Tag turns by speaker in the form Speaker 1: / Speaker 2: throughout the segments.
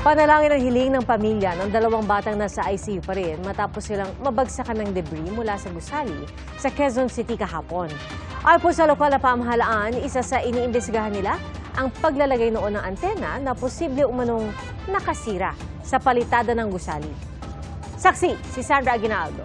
Speaker 1: Panalangin ang hiling ng pamilya ng dalawang batang nasa ICU pa rin matapos silang mabagsakan ng debris mula sa gusali sa Quezon City kahapon. Ayon po sa lokal na pamahalaan, isa sa iniimbestigahan nila ang paglalagay noon ng antena na posible umanong nakasira sa palitada ng gusali. Saksi, si Sandra Aguinaldo.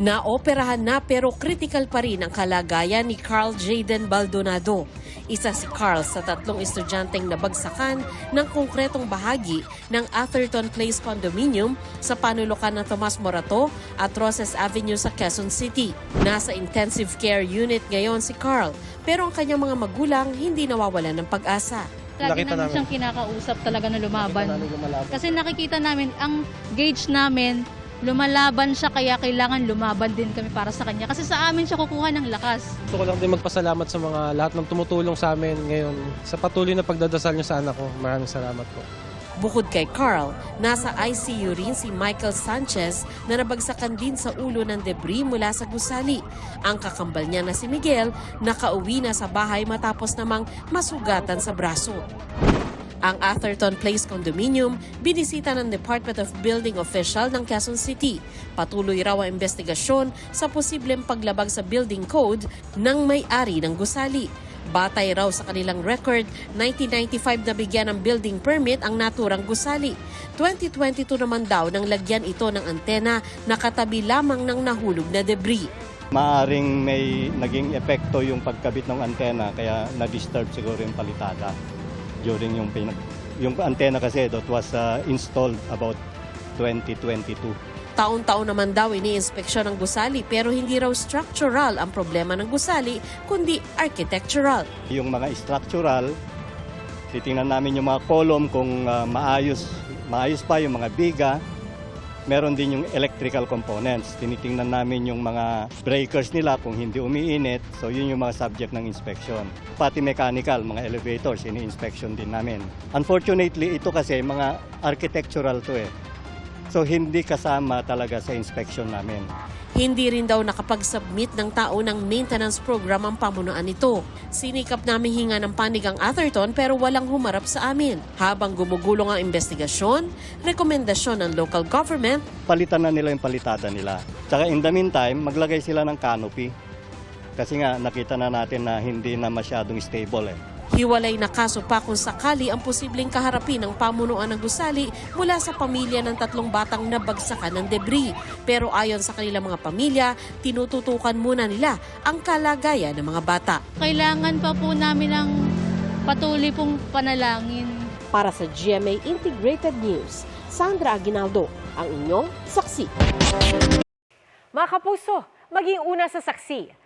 Speaker 2: Naoperahan na pero critical pa rin ang kalagayan ni Carl Jaden Baldonado. Isa si Carl sa tatlong estudyanteng nabagsakan ng konkretong bahagi ng Atherton Place Condominium sa panulukan ng Tomas Morato at Roses Avenue sa Quezon City. Nasa intensive care unit ngayon si Carl pero ang kanyang mga magulang hindi nawawalan ng pag-asa.
Speaker 3: Lagi
Speaker 4: Nakita
Speaker 3: namin
Speaker 4: namin.
Speaker 3: siyang kinakausap talaga na lumaban.
Speaker 4: Namin lumalaban.
Speaker 3: Kasi nakikita namin, ang gauge namin, lumalaban siya kaya kailangan lumaban din kami para sa kanya. Kasi sa amin siya kukuha ng lakas.
Speaker 4: Gusto ko lang din magpasalamat sa mga lahat ng tumutulong sa amin ngayon sa patuloy na pagdadasal niyo sa anak ko. Maraming salamat po.
Speaker 2: Bukod kay Carl, nasa ICU rin si Michael Sanchez na nabagsakan din sa ulo ng debris mula sa gusali. Ang kakambal niya na si Miguel nakauwi na sa bahay matapos namang masugatan sa braso. Ang Atherton Place Condominium, binisita ng Department of Building official ng Quezon City. Patuloy raw ang investigasyon sa posibleng paglabag sa building code ng may-ari ng gusali. Batay raw sa kanilang record, 1995 na bigyan ng building permit ang naturang gusali. 2022 naman daw nang lagyan ito ng antena na katabi lamang ng nahulog na debris.
Speaker 5: Maaring may naging epekto yung pagkabit ng antena kaya na-disturb siguro yung palitada during yung pinag yung antena kasi that was uh, installed about 2022.
Speaker 2: Taon-taon naman daw iniinspeksyon ng gusali pero hindi raw structural ang problema ng gusali kundi architectural.
Speaker 5: Yung mga structural, titingnan namin yung mga column kung uh, maayos, maayos pa yung mga biga. Meron din yung electrical components. Tinitingnan namin yung mga breakers nila kung hindi umiinit. So yun yung mga subject ng inspection. Pati mechanical, mga elevators, ini-inspection din namin. Unfortunately, ito kasi mga architectural to eh. So hindi kasama talaga sa inspection namin.
Speaker 2: Hindi rin daw nakapag-submit ng tao ng maintenance program ang pamunuan nito. Sinikap namin hinga ng panig ang Atherton pero walang humarap sa amin. Habang gumugulong ang investigasyon, rekomendasyon ng local government
Speaker 5: Palitan na nila yung palitada nila. Tsaka in the meantime, maglagay sila ng canopy. Kasi nga nakita na natin na hindi na masyadong stable eh.
Speaker 2: Hiwalay na kaso pa kung sakali ang posibleng kaharapin ng pamunuan ng gusali mula sa pamilya ng tatlong batang nabagsakan ng debris. Pero ayon sa kanilang mga pamilya, tinututukan muna nila ang kalagayan ng mga bata.
Speaker 3: Kailangan pa po namin ng patuloy pong panalangin.
Speaker 6: Para sa GMA Integrated News, Sandra Aguinaldo, ang inyong saksi.
Speaker 1: Mga kapuso, maging una sa saksi.